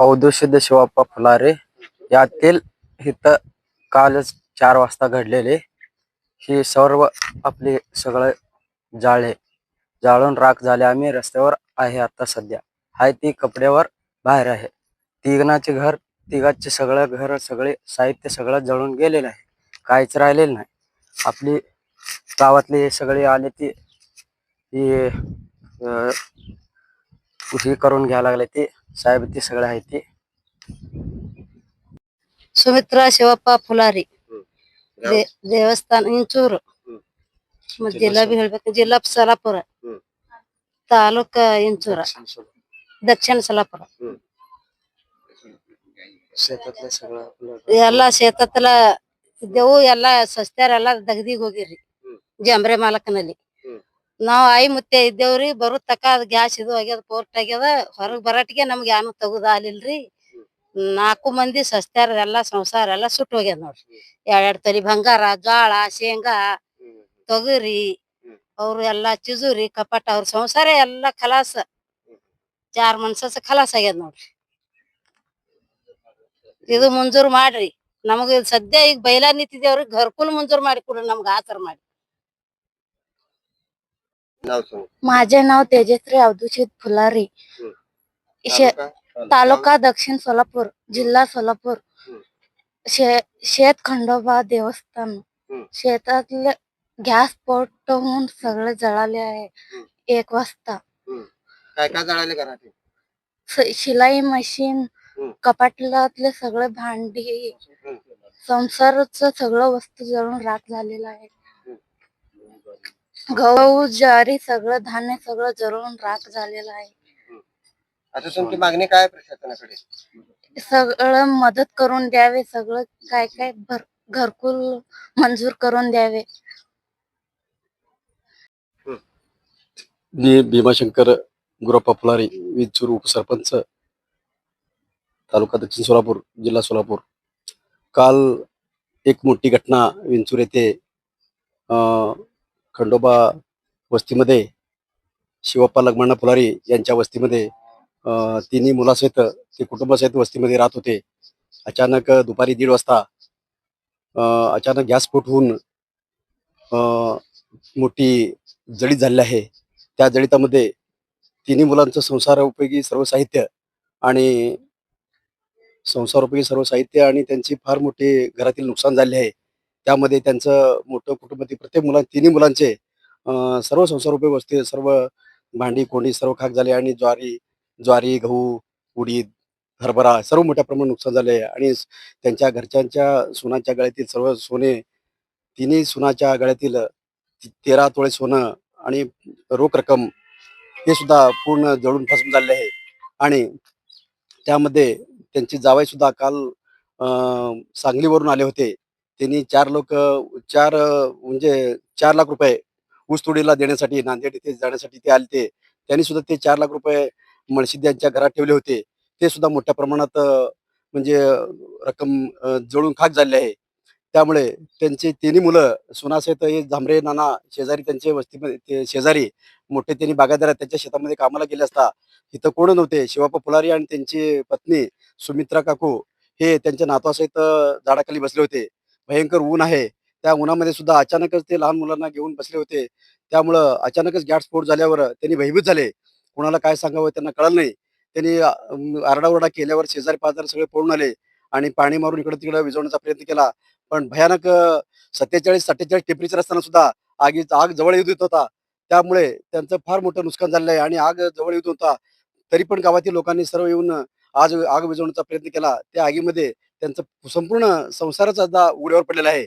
अवधूत शिवाप्पा फुलारे यातील इथं कालच चार वाजता घडलेले. हे सर्व आपले सगळे जाळे. जाळून राख झाले आम्ही. रस्त्यावर आहे आता सध्या. हाय ती कपड्यावर बाहेर आहे. तिघनाचे घर तिघाचे सगळं घर सगळे साहित्य सगळं जळून गेलेलं आहे. काहीच राहिलेलं नाही. आपली गावातले हे सगळे आले ते हे हे करून घ्यायला लागले ते. साहेब ते सगळे आहे ते ಸುಮಿತ್ರಾ ಶಿವಪ್ಪ ಫುಲಾರಿ ದೇ- ದೇವಸ್ಥಾನ ಇಂಚೂರು ಮತ್ತ್ ಜಿಲ್ಲಾ ಬಿ ಹೇಳ್ಬೇಕು ಜಿಲ್ಲಾ ಸಲಾಪುರ ಹ್ಮ್. ತಾಲೂಕ ಇಂಚೂರ ದಕ್ಷಿಣ ಸಲಾಪುರ शेतातलं सगळं आपलं ಎಲ್ಲಾ ಶೇತತ್ತಲ ಇದ್ದೆವು ಎಲ್ಲಾ ಸಸ್ತ್ಯಾರೆಲ್ಲಾ ದಗದಿಗ್ ಹೋಗಿರ್ರಿ ಹ್ಮ್. ಜಂಬ್ರೆ ಮಾಲಕನಲ್ಲಿ ಹ್ಮ್. ನಾವ್ ಐ ಮುತ್ತೆ ಇದ್ದೇವ್ರಿ ಬರೋ ತಕ ಅದ್ ಗ್ಯಾಸ್ ಇದು ಆಗ್ಯದ, ಪೋರ್ಟ್ ಆಗ್ಯದ, ಹೊರಗ್ ಬರಟ್ಗೆ ನಮ್ಗೆ ಯಾನು ತಗುದ ನಾಲ್ಕು ಮಂದಿ ಸಸ್ತಾರ ಎಲ್ಲಾ ಸಂಸಾರ ಎಲ್ಲಾ ಸುಟ್ಟು ಹೋಗ್ಯದ ನೋಡ್ರಿ. ಎರಡ್ ತಲಿ ಬಂಗಾರ ಗಾಳ ಶೇಂಗಾ ತೊಗರಿ, ಅವ್ರು ಎಲ್ಲಾ ಚಿಜುರಿ ಕಪಟ, ಅವ್ರ ಸಂಸಾರ ಎಲ್ಲಾ ಖಲಾಸ. ಚಾರ್ ಮನ್ಸಸ್ ಖಲಾಸ್ ಆಗ್ಯದ ನೋಡ್ರಿ. ಇದು ಮುಂಜೂರ್ ಮಾಡ್ರಿ. ನಮಗ ಸದ್ಯ ಈಗ ಬೈಲಾ ನಿಂತಿದ್ದೇವ್ರಿ ಘರ್ಕುಲ್ ಮುಂಜೂರ್ ಮಾಡಿ ಕೊಡ್ರಿ, ನಮ್ಗ ಆತರ ಮಾಡಿ. नाव सांग माझे नाव तेजश्री अवधूषित फुलारी. शे- तालुका? दक्षिण सोलापूर जिल्हा सोलापूर. शे शेत खंडोबा देवस्थान. शेतातले गॅस पोट होऊन सगळे जळाले आहे. एक वाजता काय काय जळाले घरात स- शिलाई मशीन. कपाटलातले सगळे भांडी संसारच सगळं वस्तू जळून राख झालेलं आहे गहू ज्वारी सगळं धान्य सगळं जळून राख झालेलं आहे. आता तुमची मागणी काय आहे प्रशासनाकडे? सगळं मदत करून द्यावे सगळं काय काय भर घरकुल मंजूर करून द्यावे. मी भीमाशंकर गुरप्पा फुलारी विंचूर उपसरपंच तालुका दक्षिण सोलापूर जिल्हा सोलापूर. काल एक मोठी घटना विंचूर येथे अं, खंडोबा वस्तीमध्ये शिवप्पा लग्मण्णा फुलारी यांच्या वस्तीमध्ये तिन्ही मुलासहित ते कुटुंबासहित वस्तीमध्ये राहत होते. अचानक दुपारी दीड वाजता अचानक गॅस स्फोट होऊन मोठी जळीत झालेली आहे. त्या जळितामध्ये तिन्ही मुलांचं संसार उपयोगी सर्व साहित्य आणि संसारोपयोगी सर्व साहित्य आणि त्यांची फार मोठी घरातील नुकसान झाले आहे. त्यामध्ये त्यांचं मोठं कुटुंबातील प्रत्येक मुला तिन्ही मुलांचे सर्व संसार उपयोग असते सर्व भांडी कोंडी सर्व खाक झाले आणि ज्वारी ज्वारी गहू उडीद हरभरा सर्व मोठ्या प्रमाणात नुकसान झाले आणि त्यांच्या घरच्यांच्या सुनाच्या गळ्यातील सर्व सोने तिन्ही सुनाच्या गळ्यातील तेरा तोळे सोनं आणि रोख रक्कम हे सुद्धा पूर्ण जळून फसून झालेले आहे. आणि त्यामध्ये त्यांचे जावाई सुद्धा काल सांगलीवरून आले होते. त्यांनी चार लोक चार म्हणजे चार लाख रुपये ऊसतोडीला देण्यासाठी नांदेड येथे जाण्यासाठी ते आले ते त्यांनी सुद्धा ते चार लाख रुपये मळशिद यांच्या घरात ठेवले होते. ते सुद्धा मोठ्या प्रमाणात म्हणजे रक्कम जळून खाक झालेली आहे. त्यामुळे त्यांचे तिन्ही मुलं सुनासहित हे झांबरे नाना शेजारी त्यांचे वस्तीमध्ये शेजारी मोठे त्यांनी बागायतदार त्यांच्या शेतामध्ये कामाला गेले असता इथं कोण नव्हते. शिवाप्पा फुलारी आणि त्यांची पत्नी सुमित्रा काकू हे त्यांच्या नातवासहित झाडाखाली बसले होते. भयंकर ऊन आहे. त्या उन्हामध्ये सुद्धा अचानकच ते लहान मुलांना घेऊन बसले होते. त्यामुळं अचानकच गॅस स्फोट झाल्यावर त्यांनी भयभीत झाले. कोणाला काय सांगावं त्यांना कळलं नाही. त्यांनी आरडाओरडा केल्यावर शेजारी पाजार सगळे पळून आले आणि पाणी मारून इकडे तिकडे विझवण्याचा प्रयत्न केला. पण भयानक सत्तेचाळीस सत्तेचाळीस टेम्परेचर असताना सुद्धा आगीचा आग जवळ येत होता. त्यामुळे त्यांचं फार मोठं नुकसान झालेलं आहे आणि आग जवळ येत होता. तरी पण गावातील लोकांनी सर्व येऊन आज आग विझवण्याचा प्रयत्न केला. त्या आगीमध्ये त्यांचं संपूर्ण संसारच आता उघड्यावर पडलेला आहे.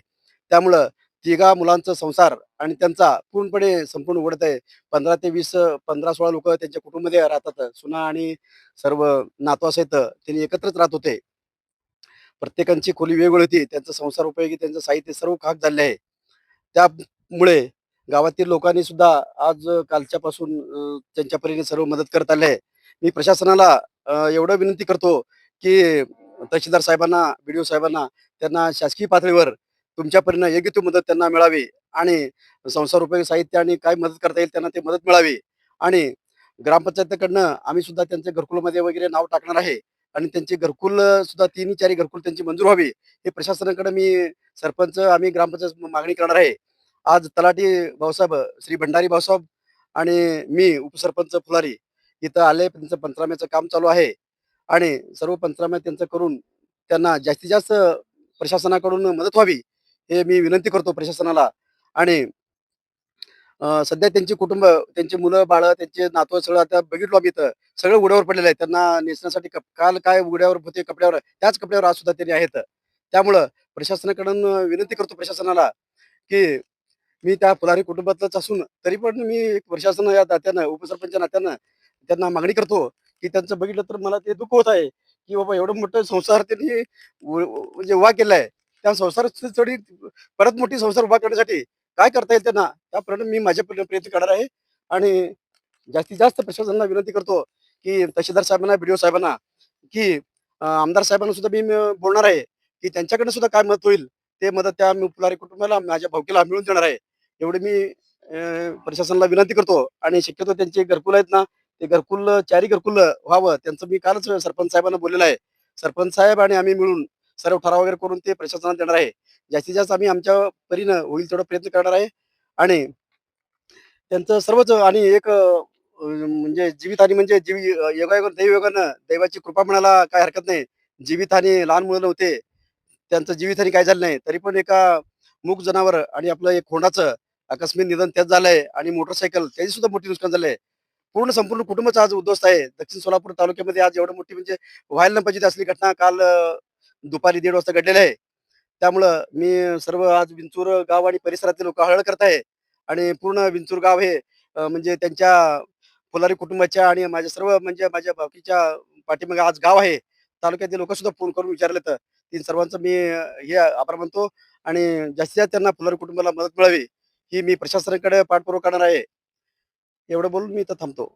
त्यामुळं तिघा मुलांचा संसार आणि त्यांचा पूर्णपणे संपूर्ण उघडत आहे. पंधरा ते वीस पंधरा सोळा लोक त्यांच्या कुटुंबामध्ये राहतात. सुना आणि सर्व नातवासहित त्यांनी एकत्रच राहत होते. प्रत्येकांची खोली वेगवेगळी होती. त्यांचा संसार उपयोगी त्यांचं साहित्य सर्व खाक झाले आहे. त्यामुळे गावातील लोकांनी सुद्धा आज कालच्या पासून त्यांच्या परीने सर्व मदत करत आले आहे. मी प्रशासनाला एवढं विनंती करतो की तहसीलदार साहेबांना बी डी ओ साहेबांना त्यांना शासकीय पातळीवर तुमच्या परीनं योग्य ती मदत त्यांना मिळावी आणि संसार उपयोगी साहित्य आणि काय मदत करता येईल त्यांना ते मदत मिळावी. आणि ग्रामपंचायतीकडनं आम्ही सुद्धा त्यांच्या घरकुलमध्ये वगैरे नाव टाकणार आहे आणि त्यांचे घरकुल सुद्धा तिन्ही चारी घरकुल त्यांची मंजूर व्हावी हे प्रशासनाकडे मी सरपंच आम्ही ग्रामपंचायत मागणी करणार आहे. आज तलाठी भाऊसाहेब श्री भंडारी भाऊसाहेब आणि मी उपसरपंच फुलारी इथं आले त्यांचं पंचनाम्याचं काम चालू आहे. आणि सर्व पंचनामे त्यांचं करून त्यांना जास्तीत जास्त प्रशासनाकडून मदत व्हावी हे मी विनंती करतो प्रशासनाला. आणि सध्या त्यांची कुटुंब त्यांची मुलं बाळं त्यांचे नातू सगळं आता बघितलो आम्ही इथं. सगळं उड्यावर पडलेलं आहे. त्यांना नेसण्यासाठी कप काल काय उड्यावर होते कपड्यावर त्याच कपड्यावर आज सुद्धा त्यांनी आहेत. त्यामुळं प्रशासनाकडून विनंती करतो प्रशासनाला की मी त्या फुलारी कुटुंबातलंच असून तरी पण मी प्रशासन या नात्यानं उपसरपंच नात्यानं त्यांना मागणी करतो. की त्यांचं बघितलं तर मला ते दुःख होत आहे की बाबा एवढं मोठं संसार त्यांनी म्हणजे उभा केलाय. त्या संसार थोडी परत मोठी संसार उभा करण्यासाठी काय करता येईल त्यांना? त्याप्रमाणे मी माझ्या प्रयत्न करणार आहे. आणि जास्तीत जास्त प्रशासनाला विनंती करतो की तहसीलदार साहेबांना बी साहेबांना की आमदार साहेबांना सुद्धा मी बोलणार आहे की त्यांच्याकडे सुद्धा काय मदत होईल ते मदत त्या फुलारी कुटुंबाला माझ्या भावकीला मिळून देणार आहे. एवढी मी प्रशासनाला विनंती करतो. आणि शक्यतो त्यांचे घरकुल आहेत ना ते घरकुल चारी घरकुल व्हावं. त्यांचं मी कालच सरपंच साहेबांना बोललेलं आहे. सरपंच साहेब आणि आम्ही मिळून सर्व ठराव वगैरे करून ते प्रशासनात देणार आहे. जास्तीत जास्त आम्ही आमच्या परीनं होईल तेवढा प्रयत्न करणार आहे. आणि त्यांचं सर्वच आणि एक म्हणजे म्हणजे जीवितहानी म्हणजे जीव योगायोगानं दैवयोगानं दैवाची कृपा म्हणायला काय हरकत नाही. जीवितहानी लहान मुलं नव्हते. त्यांचं जीवितहानी काय झालं नाही. तरी पण एका मूक जनावर आणि आपलं एक खोंडाचं अकस्मित निधन त्यात झालंय. आणि मोटरसायकल त्याची सुद्धा मोठी नुकसान झालंय. पूर्ण संपूर्ण कुटुंबच आज उद्ध्वस्त आहे. दक्षिण सोलापूर तालुक्यामध्ये आज एवढं मोठी म्हणजे व्हायला न पाहिजे असली घटना काल दुपारी दीड वाजता घडलेली आहे. त्यामुळं मी सर्व आज विंचूर गाव आणि परिसरातील लोक हळहळ करत आहे. आणि पूर्ण विंचूर गाव हे म्हणजे त्यांच्या फुलारी कुटुंबाच्या आणि माझ्या सर्व म्हणजे माझ्या बाकीच्या पाठीमागे आज गाव आहे. तालुक्यातील लोक सुद्धा फोन करून विचारले तर तीन सर्वांचं मी हे आभार मानतो. आणि जास्तीत जास्त त्यांना फुलारी कुटुंबाला मदत मिळावी ही मी प्रशासनाकडे पाठपुरावा करणार आहे. एवढं बोलून मी इथं थांबतो.